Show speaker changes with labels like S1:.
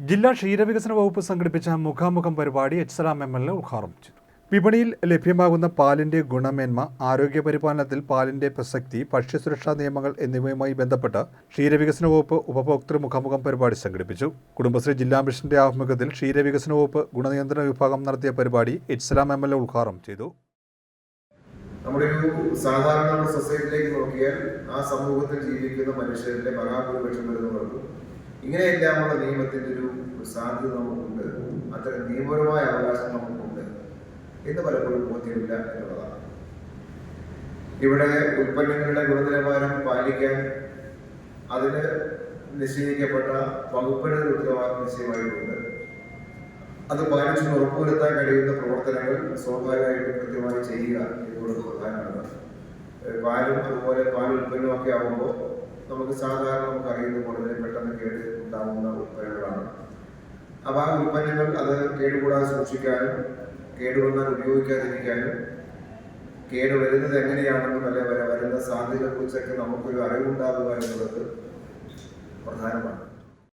S1: ജില്ലാ ക്ഷീരവികസന വകുപ്പ് സംഘടിപ്പിച്ച മുഖാമുഖം പരിപാടി എച്ച്സലാം എം എൽ എ ഉദ്ഘാടനം ചെയ്തു. വിപണിയിൽ ലഭ്യമാകുന്ന പാലിന്റെ ഗുണമേന്മ ആരോഗ്യ പരിപാലനത്തിൽ പാലിന്റെ പ്രസക്തി ഭക്ഷ്യസുരക്ഷാ നിയമങ്ങൾ എന്നിവയുമായി ബന്ധപ്പെട്ട് ക്ഷീരവികസന വകുപ്പ് ഉപഭോക്തൃ മുഖാമുഖം പരിപാടി സംഘടിപ്പിച്ചു. കുടുംബശ്രീ ജില്ലാ മിഷന്റെ ആഭിമുഖ്യത്തിൽ ക്ഷീരവികസന വകുപ്പ് ഗുണനിയന്ത്രണ വിഭാഗം നടത്തിയ പരിപാടി എച്ച്സലാം എം എൽ എ ഉദ്ഘാടനം ചെയ്തു.
S2: നമ്മുടെ ഒരു സാധാരണ സൊസൈറ്റിയിലേക്ക് നോക്കിയാൽ ആ സമൂഹത്തിൽ ജീവിക്കുന്ന മനുഷ്യരുടെ മഹാഭൂരിപക്ഷം വരുന്നവർക്കും ഇങ്ങനെയെല്ലാമുള്ള നിയമത്തിന്റെ ഒരു സാധ്യത നമുക്കുണ്ട്. അത്തരം നിയമപരമായ അവകാശം നമുക്കുണ്ട് എന്ന് പലപ്പോഴും ബോധ്യമില്ല എന്നുള്ളതാണ്. ഇവിടെ ഉൽപ്പന്നങ്ങളുടെ ഗുണനിലവാരം പാലിക്കാൻ അതിന് നിശ്ചയിക്കപ്പെട്ട വകുപ്പുകളുടെ ഉത്തരവാദിത്വം നിശ്ചയമായിട്ടുണ്ട്. അത് പാലിച്ചു ഉറപ്പുവരുത്താൻ കഴിയുന്ന പ്രവർത്തനങ്ങൾ സ്വാഭാവികമായിട്ടും കൃത്യമായി ചെയ്യുക എന്നുള്ളത് പ്രധാനമാണ്. പാലും അതുപോലെ പാൽ ഉൽപ്പന്നമൊക്കെ ആകുമ്പോൾ നമുക്ക് സാധാരണ നമുക്ക് അറിയുന്ന പോലെ തന്നെ പെട്ടെന്ന് കേട് ഉൽപ്പന്നങ്ങളാണ് അപ്പോൾ ആ ഉൽപ്പന്നങ്ങൾ അത് കേടുകൂടാതെ സൂക്ഷിക്കാനും കേടുവന്നാൽ ഉപയോഗിക്കാതിരിക്കാനും കേട് വരുന്നത് എങ്ങനെയാണെന്നും അല്ലെ വരെ വരുന്ന സാധ്യതയെക്കുറിച്ചൊക്കെ നമുക്കൊരു അറിവുണ്ടാകുക എന്നുള്ളത് പ്രധാനമാണ്.